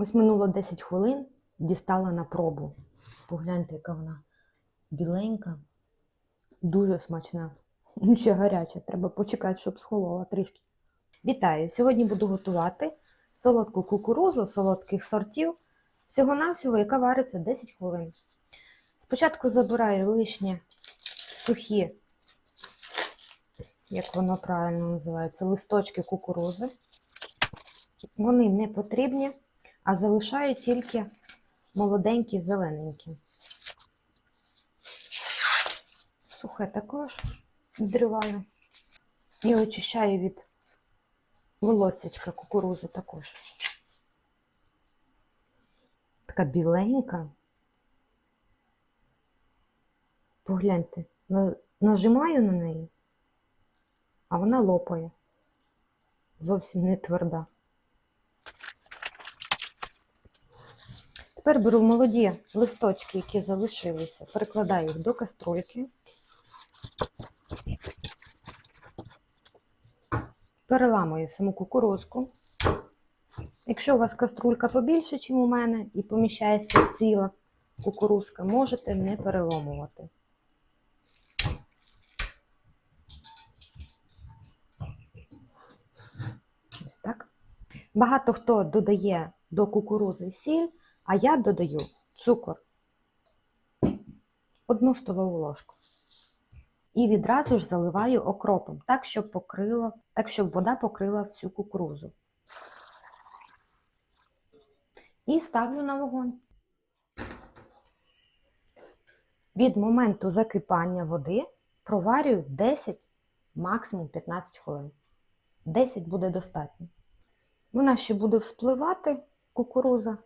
Ось минуло 10 хвилин, дістала на пробу. Погляньте, яка вона біленька, дуже смачна. Ну, Ще гаряча, треба почекати, щоб схолола трішки. Вітаю! Сьогодні буду готувати солодку кукурузу солодких сортів, всього-навсього, яка вариться 10 хвилин. Спочатку забираю лишнє сухі, як воно правильно називається, листочки кукурузи. Вони не потрібні, а залишаю тільки молоденькі, зелененькі. Сухе також відриваю і очищаю від волоссячка кукурузу також. Така біленька. Погляньте, нажимаю на неї, а вона лопає. Зовсім не тверда. Тепер беру молоді листочки, які залишилися, перекладаю їх до каструльки. Переламую саму кукурузку. Якщо у вас каструлька побільше, ніж у мене, і поміщається ціла кукурузка, можете не переломувати. Ось так. Багато хто додає до кукурузи сіль, а я додаю цукор. Одну столову ложку. І відразу ж заливаю окропом, так, щоб покрило, так, щоб вода покрила всю кукурузу. І ставлю на вогонь. Від моменту закипання води проварюю 10, максимум 15 хвилин. 10 буде достатньо. Вона ще буде вспливати, кукуруза,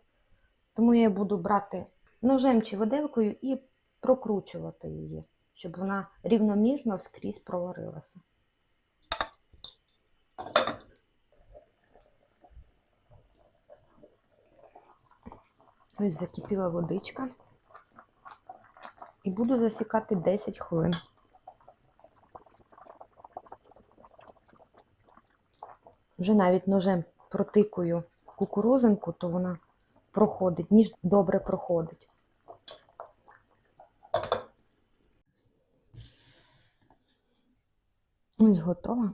тому я буду брати ножем чи виделкою і прокручувати її, щоб вона рівномірно вскрізь проварилася. Ось закипіла водичка. І буду засікати 10 хвилин. Вже навіть ножем протикую кукурузинку, то вона проходить, ніж добре проходить. Ось готова.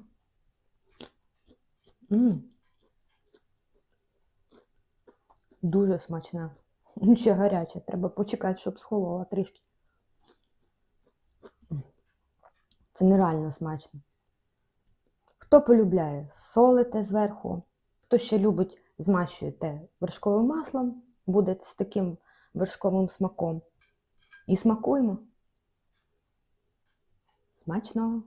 М. Дуже смачна. Ну, Ще гаряча. Треба почекати, щоб схолола трішки. Це нереально смачно. Хто полюбляє, солите зверху. Хто ще любить, змащуєте вершковим маслом, буде з таким вершковим смаком. І смакуємо. Смачного!